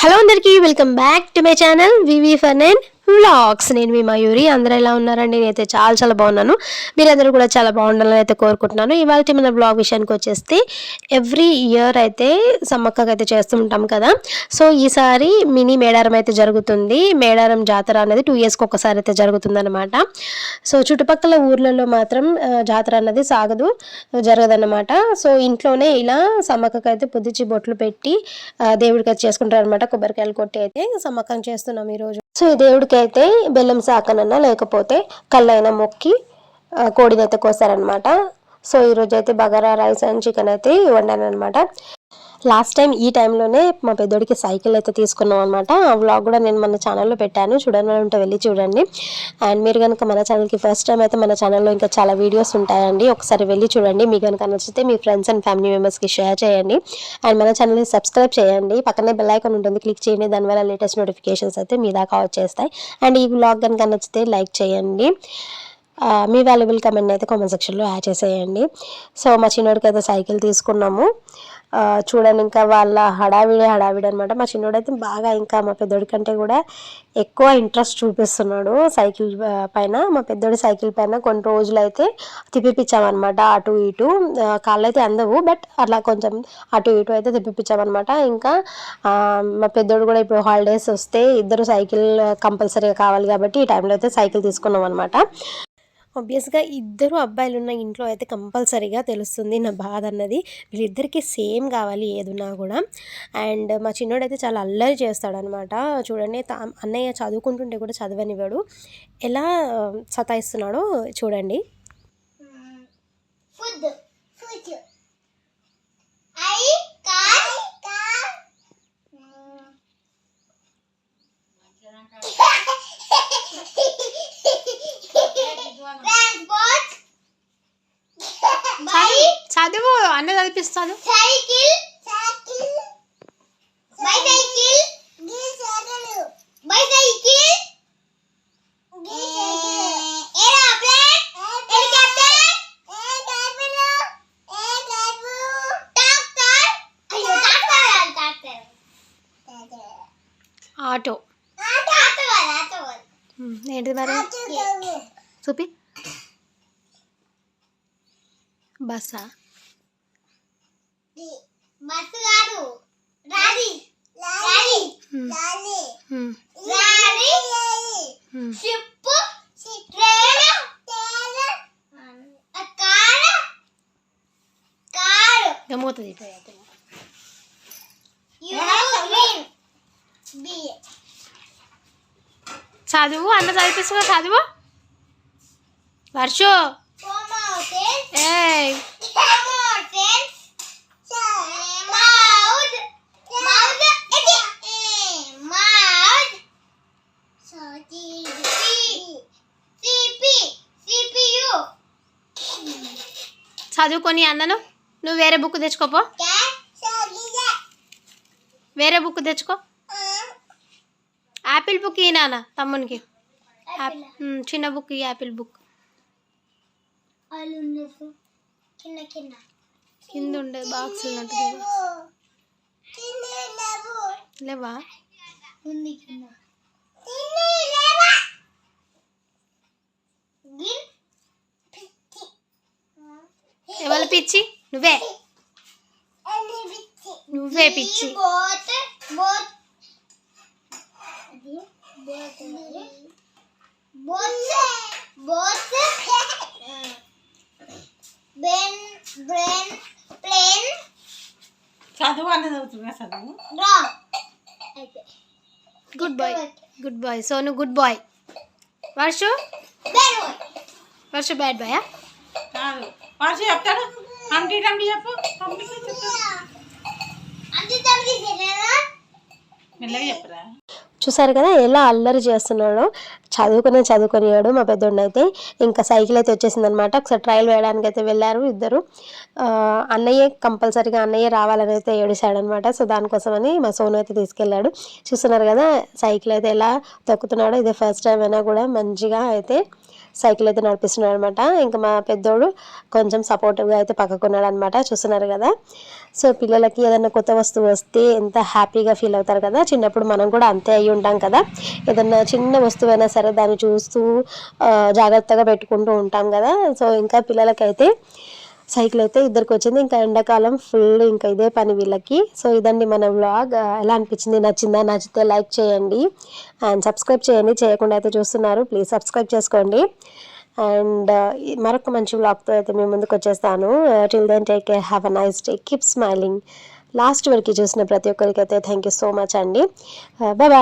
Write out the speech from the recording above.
Hello అందరికీ welcome back to my channel VV fun and vlogs నేను మీ మయూరి. అందరూ ఎలా ఉన్నారండి? నేనైతే చాలా చాలా బాగున్నాను. మీరందరూ కూడా చాలా బాగుండాలని అయితే కోరుకుంటున్నాను. ఇవాళ మన బ్లాగ్ విషయానికి వచ్చేస్తే ఎవ్రీ ఇయర్ అయితే సమ్మక్కగా అయితే చేస్తూ ఉంటాం కదా. సో ఈసారి మినీ మేడారం అయితే జరుగుతుంది. మేడారం జాతర అనేది టూ ఇయర్స్కి ఒకసారి అయితే జరుగుతుందన్నమాట. సో చుట్టుపక్కల ఊర్లలో మాత్రం జాతర అన్నది సాగదు జరగదన్నమాట. సో ఇంట్లోనే ఇలా సమ్మక్కకు అయితే పొద్దుచి బొట్లు పెట్టి దేవుడికి అయితే చేసుకుంటారు అనమాట కొబ్బరికాయలు కొట్టి అయితే సమ్మక్కం చేస్తున్నాం ఈరోజు. సో ఈ దేవుడికి అయితే బెల్లం శాకనన్నా లేకపోతే కళ్ళైనా మొక్కి కోడిని అయితే కోసారనమాట సో ఈరోజు అయితే బగారా రైస్ అండ్ చికెన్ అయితే వండాను అనమాట లాస్ట్ టైం ఈ టైంలోనే మా పెద్దోడికి సైకిల్ అయితే తీసుకున్నాం అనమాట ఆ వ్లాగ్ కూడా నేను మన ఛానల్లో పెట్టాను. చూడని ఉంటే వెళ్ళి చూడండి. అండ్ మీరు కనుక మన ఛానల్కి ఫస్ట్ టైం అయితే మన ఛానల్లో ఇంకా చాలా వీడియోస్ ఉంటాయండి. ఒకసారి వెళ్ళి చూడండి. మీకు కనుక నచ్చితే మీ ఫ్రెండ్స్ అండ్ ఫ్యామిలీ మెంబర్స్కి షేర్ చేయండి. అండ్ మన ఛానల్ని సబ్స్క్రైబ్ చేయండి. పక్కనే బెల్ ఐకాన్ ఉంటుంది. క్లిక్ చేయండి. దానివల్ల లేటెస్ట్ నోటిఫికేషన్స్ అయితే మీ దాకా వచ్చేస్తాయి. అండ్ ఈ వ్లాగ్ కనుక నచ్చితే లైక్ చేయండి. మీ వాల్యుబుల్ కమెంట్ అయితే కామెంట్ సెక్షన్లో యాడ్ చేసేయండి. సో మా చిన్నోడికి అయితే సైకిల్ తీసుకున్నాము. చూడండి ఇంకా వాళ్ళ హడావిడి హడావిడి అనమాట మా చిన్నోడైతే బాగా ఇంకా మా పెద్దోడి కంటే కూడా ఎక్కువ ఇంట్రెస్ట్ చూపిస్తున్నాడు సైకిల్ పైన. మా పెద్దోడి సైకిల్ పైన కొన్ని రోజులు అయితే తిప్పిపించామన్నమాట అటు ఇటు. కాళ్ళు అయితే అందవు బట్ అట్లా కొంచెం అటు ఇటు అయితే తిప్పిపించామన్నమాట. ఇంకా మా పెద్దోడు కూడా ఇప్పుడు హాలిడేస్ వస్తే ఇద్దరు సైకిల్ కంపల్సరీగా కావాలి కాబట్టి ఈ టైంలో అయితే సైకిల్ తీసుకున్నాం అనమాట ఆబ్వియస్గా ఇద్దరు అబ్బాయిలు ఉన్న ఇంట్లో అయితే కంపల్సరీగా తెలుస్తుంది నా బాధ అన్నది. వీళ్ళిద్దరికీ సేమ్ కావాలి ఏదున్నా కూడా. అండ్ మా చిన్నోడు అయితే చాలా అల్లరి చేస్తాడనమాట చూడండి తా అన్నయ్య చదువుకుంటుంటే కూడా చదవనివాడు ఎలా సతాయిస్తున్నాడో చూడండి. Food food. ఐ అన్న చదివిస్తాడు Cycle. Cycle. Bicycle. Bicycle. Aeroplane. Helicopter. Tractor. అయ్యో, tractor కాదు, tractor. ఆటో Tractor కాదు, auto కాదు. ఏంటిది మరి చూపి బస్సా బస్సు కాదు రాది రాది రాది షిప్ ట్రైన్. కారు. కారు. బి చదువు అన్న చదివిస్తున్నా చదువు? వర్షు. మౌంటైన్ చదువుకొని అన్నను నువ్వు వేరే బుక్ తెచ్చుకోపో. వేరే బుక్ తెచ్చుకో. యాపిల్ బుక్ ఈ నాన్న తమ్మునికి. చిన్న బుక్ ఈ యాపిల్ బుక్. కింద ఉండే బాక్స్ లేవా? ఉంది కింద ఎవరు పిచ్చి? నువ్వే. నువ్వే పిచ్చి. చదువు అన్నది అవుతుందా చదువు. Good boy good boy Sonu good boy Varshu? Varshu bad బాయా వాడు చెప్తాడు. టంటీ చెప్పు మెల్లగా చెప్పరా చూసారు కదా ఎలా అల్లరి చేస్తున్నాడో. చదువుకునే చదువుకునేవాడు మా పెద్దోడిని అయితే ఇంకా సైకిల్ అయితే వచ్చేసింది అనమాట ఒకసారి ట్రయల్ వేయడానికి అయితే వెళ్ళారు ఇద్దరు. అన్నయ్య కంపల్సరీగా అన్నయ్య రావాలని అయితే ఏడిశాడనమాట సో దానికోసమని మా సోను అయితే తీసుకెళ్ళాడు. చూస్తున్నారు కదా సైకిల్ అయితే ఎలా తొక్కుతున్నాడో ఇదే ఫస్ట్ టైం అయినా కూడా మంచిగా అయితే సైకిల్ అయితే నడిపిస్తున్నాడు అనమాట ఇంకా మా పెద్దోడు కొంచెం సపోర్టివ్గా అయితే పక్కకున్నాడు అనమాట చూస్తున్నారు కదా. సో పిల్లలకి ఏదైనా కొత్త వస్తువు వస్తే ఎంత హ్యాపీగా ఫీల్ అవుతారు కదా. చిన్నప్పుడు మనం కూడా అంతే అయి ఉంటాం కదా. ఏదన్నా చిన్న వస్తువు అయినా సరే దాన్ని చూస్తూ జాగ్రత్తగా పెట్టుకుంటూ ఉంటాం కదా. సో ఇంకా పిల్లలకైతే సైకిల్ అయితే ఇద్దరికి వచ్చింది ఇంకా ఎండాకాలం ఫుల్ ఇంకా ఇదే పని వీళ్ళకి. సో ఇదండి మన వ్లాగ్ ఎలా అనిపించింది నచ్చిందా నచ్చితే లైక్ చేయండి. అండ్ సబ్స్క్రైబ్ చేయండి. చేయకుండా అయితే చూస్తున్నారు. ప్లీజ్ సబ్స్క్రైబ్ చేసుకోండి. అండ్ మరొక మంచి వ్లాగ్తో అయితే మేము ముందుకు వచ్చేస్తాను. Till then take care have a nice day keep smiling last వరకు చూసిన ప్రతి ఒక్కరికి అయితే థ్యాంక్ యూ సో మచ్ అండి. బాయ్